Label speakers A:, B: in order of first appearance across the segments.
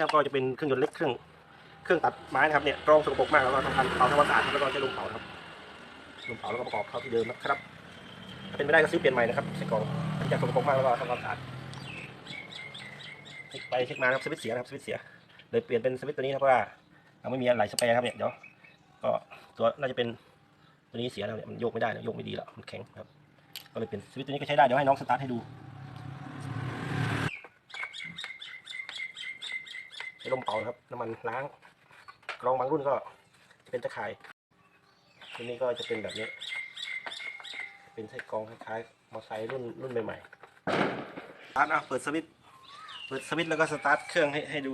A: แล้วก็จะเป็นเครื่องยนต์เล็กเครื่องเครื่องตัดไม้นะครับเนี่ยกรองสกปรกมากแล้วก็ทำการเผาทำความสะอาดแล้วก็ใช้ลมเผาครับลมเผาแล้วก็ประกอบเข้าที่เดิมนะครับถ้าเป็นไม่ได้ก็ซื้อเปลี่ยนใหม่นะครับใส่กล่องจากสกปรกมากแล้วก็ทำความสะอาดเช็คไปเช็คมานะครับสวิตช์เสียนะครับสวิตช์เสียเลยเปลี่ยนเป็นสวิตช์ตัวนี้ครับเพราะว่าเราไม่มีอะไรสเปรย์ครับเนี่ยเดี๋ยวก็ตัวน่าจะเป็นตัวนี้เสียแล้วเนี่ยมันโยกไม่ได้นะโยกไม่ดีแล้วมันแข็งครับก็เลยเปลี่ยนสวิตช์ตัวนี้ก็ใช้ได้เดี๋ยวให้น้องสตาร์ทให้ดู ใช้ ลมเป่านะครับ น้ำมันล้างกรองบางรุ่นก็จะเป็นตะข่ายตัวนี้ก็จะเป็นแบบนี้ เป็นไส้กรองคล้ายๆมอเตอร์ไซค์รุ่นรุ่นใหม่ๆสตาร์ทนะเปิดสวิตช์เปิดสวิตช์แล้วก็สตาร์ทเครื่องให้ให้ดู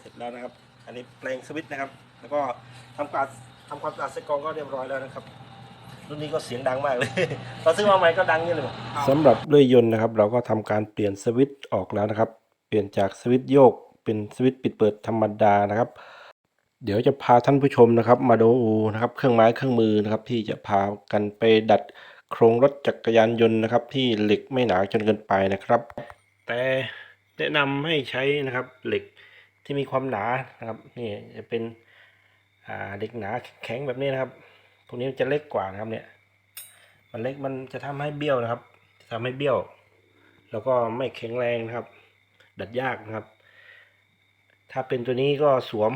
A: เสร็จแล้วนะครับ อันนี้แปลงสวิตช์นะครับ แล้วก็ทำการ ทำความสะอาดไส้กรองก็เรียบร้อยแล้วนะครับรุ่นนี้ก็เสียงดังมากเลยตอนซื้อมาใหม่ก็ดังนี่เลยสำหรับเลื่อยยนต์นะครับ เราก็ทำการเปลี่ยนสวิตช์ออกแล้วนะครับ เปลี่ยนจากสวิตช์โยกเป็นสวิตช์ปิดเปิดธรรมดานะครับ เดี๋ยวจะพาท่านผู้ชมนะครับ มาดูนะครับ เครื่องไม้เครื่องมือนะครับ ที่จะพากันไปดัดโครงรถจักรยานยนต์นะครับ ที่เหล็กไม่หนาจนเกินไปนะครับ แต่แนะนำให้ใช้นะครับเหล็กที่มีความหนานะครับนี่จะเป็น อ่าเหล็กหนาแข็งแบบนี้นะครับพวกนี้มันจะเล็กกว่านะครับเนี่ย มันเล็กมันจะทำให้เบี้ยวนะครับ จะทำให้เบี้ยว แล้วก็ไม่แข็งแรงนะครับ ดัดยากนะครับ ถ้าเป็นตัวนี้ก็สวม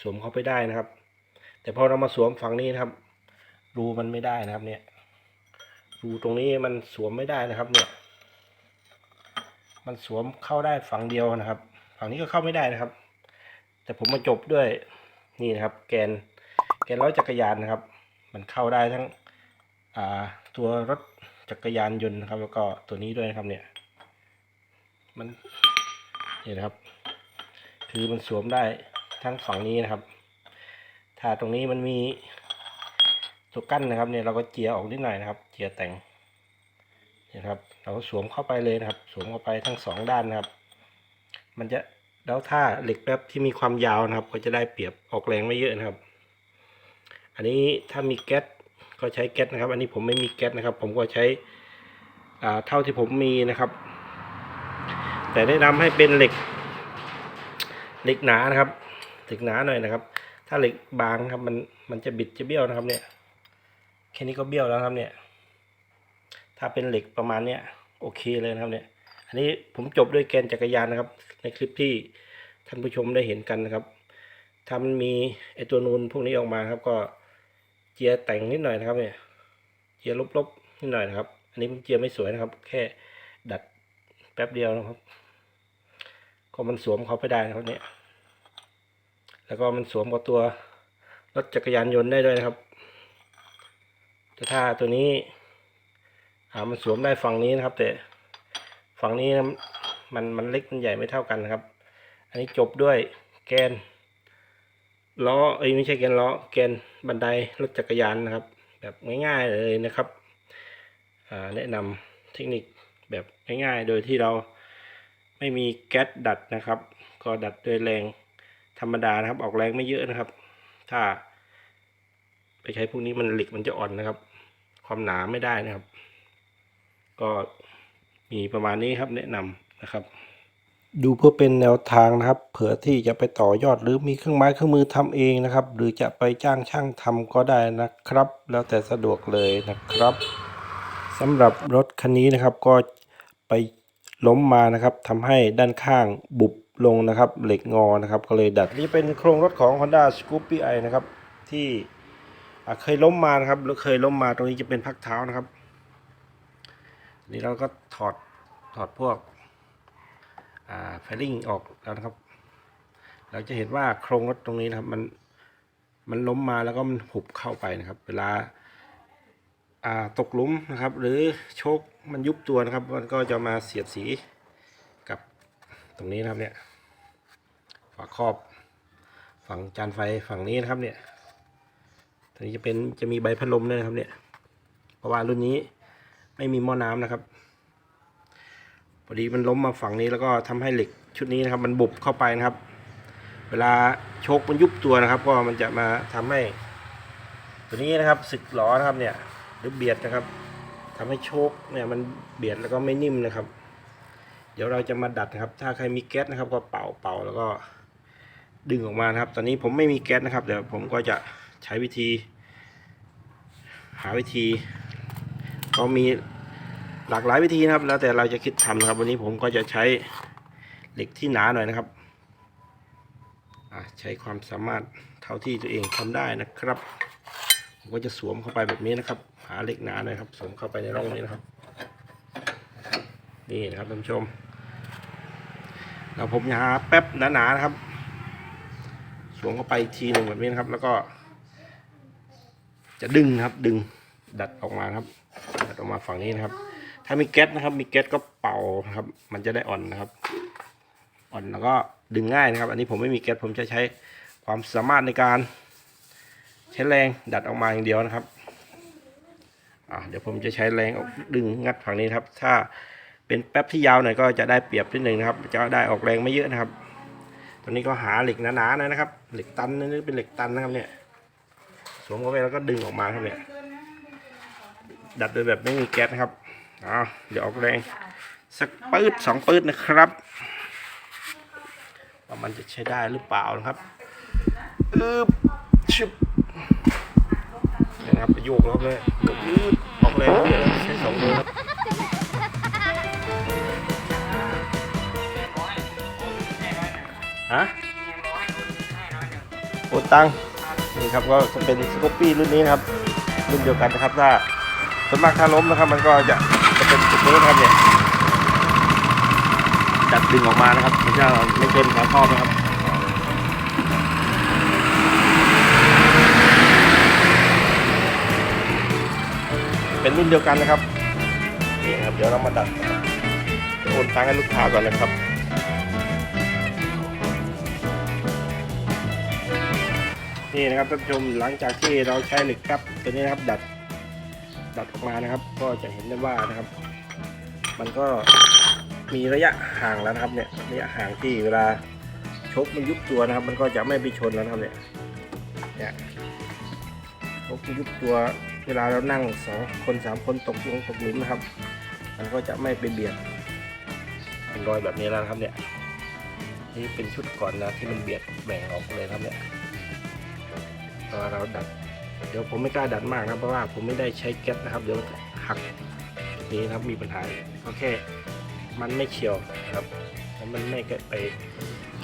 A: สวมเข้าไปได้นะครับ แต่พอเรามาสวมฝั่งนี้นะครับ รูมันไม่ได้นะครับเนี่ย รูตรงนี้มันสวมไม่ได้นะครับเนี่ย มันสวมเข้าได้ฝั่งเดียวนะครับ ฝั่งนี้ก็เข้าไม่ได้นะครับ แต่ผมมาจบด้วย นี่นะครับ แกนแกนร้อยจักรยานนะครับ มันเข้าได้ทั้งตัวรถจักรยานยนต์นะครับ แล้วก็ตัวนี้ด้วยนะครับเนี่ยมันนี่นะครับ คือมันสวมได้ทั้งฝั่งนี้นะครับ ถ้าตรงนี้มันมีตัวกั้นนะครับเนี่ยเราก็เจียออกนิดหน่อยนะครับ เจียแต่งนี่นะครับ เราก็สวมเข้าไปเลยนะครับ สวมเข้าไปทั้งสองด้านนะครับ มันจะ แล้วถ้าเหล็กแป๊บที่มีความยาวนะครับ ก็จะได้เปรียบออกแรงไม่เยอะนะครับ อันนี้ถ้ามีแก๊สก็ใช้แก๊สนะครับ อันนี้ผมไม่มีแก๊สนะครับ ผมก็ใช้เท่าที่ผมมีนะครับ แต่แนะนำให้เป็นเหล็ก เหล็กหนานะครับเหล็กหนาหน่อยนะครับ ถ้าเหล็กบางครับมันมันจะบิดจะเบี้ยวนะครับ เนี่ยแค่นี้ก็เบี้ยวแล้วครับเนี่ย ถ้าเป็นเหล็กประมาณเนี้ยโอเคเลยนะครับเนี่ย อันนี้ผมจบด้วยแกนจักรยานนะครับ ในคลิปที่ท่านผู้ชมได้เห็นกันนะครับถ้ามันมีไอตัวนูนพวกนี้ออกมาครับ ก็เจียแต่งนิดหน่อยนะครับเนี่ยเจียลบๆนิดหน่อยนะครับ อันนี้ผมเจียไม่สวยนะครับ แค่ดัดแป๊บเดียวนะครับ ก็มันสวมเขาไปได้นะครับเนี่ยแล้วก็มันสวมกับตัวรถจักรยานยนต์ได้ด้วยนะครับแต่ถ้าตัวนี้อ่ามันสวมได้ฝั่งนี้นะครับ แต่ ฝั่งนี้มันมันเล็กมันใหญ่ไม่เท่ากันนะครับ อันนี้จบด้วยแกนล้อเอ้ยไม่ใช่แกนล้อแกนบันไดรถจักรยานนะครับ แบบง่ายๆเลยนะครับแนะนำเทคนิคแบบง่ายๆ โดยที่เราไม่มีแก๊สดัดนะครับ ก็ดัดด้วยแรงธรรมดานะครับ ออกแรงไม่เยอะนะครับ ถ้า ไปใช้พวกนี้มันเหล็กมันจะอ่อนนะครับ ความหนาไม่ได้นะครับ ก็ มีประมาณนี้ครับแนะนำนะครับ ดูเพื่อเป็นแนวทางนะครับ เผื่อที่จะไปต่อยอดหรือมีเครื่องไม้เครื่องมือทำเองนะครับ หรือจะไปจ้างช่างทำก็ได้นะครับ แล้วแต่สะดวกเลยนะครับสำหรับรถคันนี้นะครับก็ไปล้มมานะครับทำให้ด้านข้างบุบลงนะครับ เหล็กงอนะครับ ก็เลยดัดนี่เป็นโครงรถของ Honda Scoopy i นะครับ ที่เคยล้มมานะครับหรือเคยล้มมาตรงนี้จะเป็นพักเท้านะครับ นี่เราก็ถอดถอดพวกอ่าไฟลิ่งออกแล้วนะครับ เราจะเห็นว่าโครงรถตรงนี้นะครับ มันมันล้มมาแล้วก็มันหุบเข้าไปนะครับ เวลาตกหลุมนะครับ หรือโชคมันยุบตัวนะครับ มันก็จะมาเสียดสีกับตรงนี้นะครับเนี่ยฝาครอบฝั่งจานไฟฝั่งนี้นะครับเนี่ยตรงนี้จะเป็นจะมีใบพัดลมด้วยนะครับเนี่ยเพราะว่ารุ่นนี้ ไม่มีหม้อน้ำนะครับพอดีมันล้มมาฝั่งนี้แล้วก็ทำให้เหล็กชุดนี้นะครับ มันบุบเข้าไปนะครับ เวลาโชคมันยุบตัวนะครับ ก็มันจะมาทำให้ ตัวนี้นะครับสึกล้อนะครับเนี่ยหรือเบียดนะครับทำให้โชคเนี่ยมันเบียดแล้วก็ไม่นิ่มนะครับ เดี๋ยวเราจะมาดัดนะครับ ถ้าใครมีแก๊สนะครับ ก็เป่าเป่าแล้วก็ดึงออกมานะครับ ตอนนี้ผมไม่มีแก๊สนะครับ เดี๋ยวผมก็จะใช้วิธี หาวิธี ก็มีหลากหลายวิธีนะครับ แล้วแต่เราจะคิดทำนะครับ วันนี้ผมก็จะใช้เหล็กที่หนาหน่อยนะครับใช้ความสามารถเท่าที่ตัวเองทำได้นะครับ ผมก็จะสวมเข้าไปแบบนี้นะครับ หาเหล็กหนาหน่อยครับ สวมเข้าไปในร่องนี้นะครับ นี่นะครับท่านผู้ชมเราผมจะหาแป๊บหนาๆนะครับ สวมเข้าไปทีหนึ่งแบบนี้นะครับ แล้วก็ จะดึงนะครับ ดึงดัดออกมาครับ ดออกมาฝั่งนี้นะครับ ถ้ามีแก๊สนะครับ มีแก๊สก็เป่านะครับ มันจะได้อ่อนนะครับ อ่อนแล้วก็ดึงง่ายนะครับ อันนี้ผมไม่มีแก๊สผมจะใช้ความสามารถในการ ใช้แรงดัดออกมาอย่างเดียวนะครับอ่าเดี๋ยวผมจะใช้แรงดึงงัดฝั่งนี้ครับ ถ้าเป็นแป๊บที่ยาวหน่อยก็จะได้เปรียบนิดหนึ่งนะครับ จะได้ออกแรงไม่เยอะนะครับตอนนี้ก็หาเหล็กหนาๆนะครับ เหล็กตันนี่เป็นเหล็กตันนะครับเนี่ยสวมเข้าไปแล้วก็ดึงออกมาครับเนี่ย ดัดโดยแบบไม่มีแก๊สนะครับเอาเดี๋ยวออกแรงสักปืดสองปืดนะครับว่ามันจะใช้ได้หรือเปล่านะครับอึบชึบนะครับโยกแล้วเลยยกยืดออกแรงเดี๋ยใช้สองมือครับฮะโอตังนี่ครับก็จะเป็นสกูปปี้รุ่นนี้นะครับรุ่นเดียวกันนะครับถ้า ส่วนมากถ้าล้มนะครับ มันก็จะจะเป็นจุดนี้นครับเนี่ยจัดดึงออกมานะครับไม่ใช่ไม่ชนฝาครอบนะครับเป็นรุ่นเดียวกันนะครับนี่ครับ เดี๋ยวเรามาดัดนะครับโอนตังให้ลูกค้าก่อนนะครับ นี่นะครับท่านผู้ชมหลังจากที่เราใช้เหล็กแป๊บตัวนี้นะครับดัด ดัดออกมานะครับ ก็จะเห็นได้ว่านะครับ มันก็มีระยะห่างแล้วนะครับเนี่ยระยะห่างที่เวลาชกมันยุบตัวนะครับ มันก็จะไม่ไปชนแล้วนะครับเนี่ยเนี่ยชกยุบตัวเวลาเรานั่งสองคนสามคนตกลงตกหลุมนะครับ มันก็จะไม่ไปเบียดเป็นรอยแบบนี้แล้วครับเนี่ยนี่เป็นชุดก่อนนะที่มันเบียดแบ่งออกเลยครับเนี่ยพอเราดัด เดี๋ยวผมไม่กล้าดัดมากนะเพราะว่าผมไม่ได้ใช้แก๊สนะครับเดี๋ยวหักนี้นะครับมีปัญหาก็แค่มันไม่เฉียวนะครับแล้วมันไม่ไป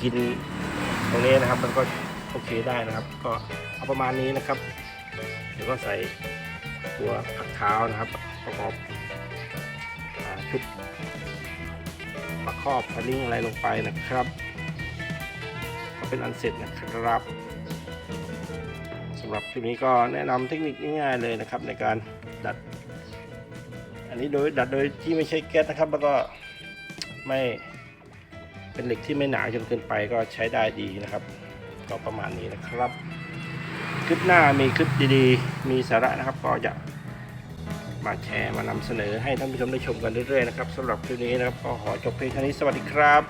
A: กินตรงนี้นะครับมันก็โอเคได้นะครับ ก็เอาประมาณนี้นะครับเดี๋ยวก็ใส่ตัวผักเท้านะครับประกอบชุดประครอบพลิงอะไรลงไปนะครับ ก็เป็นอันเสร็จนะครับำหรับคลิปนี้ก็แนะนำเทคนิคง่ายๆเลยนะครับ ในการดัด อันนี้โดยดัดโดยที่ไม่ใช่แก๊สนะครับ แล้วก็ไม่เป็นเหล็กที่ไม่หนาจนเกินไปก็ใช้ได้ดีนะครับ ก็ประมาณนี้นะครับ คลิปหน้ามีคลิปดีๆ มีสาระนะครับ ก็จะมาแชร์มานำเสนอให้ท่านผู้ชมได้ชมกันเรื่อยๆนะครับสำหรับคลิปนี้นะครับก็ขอจบเพียงเท่านี้สวัสดีครับ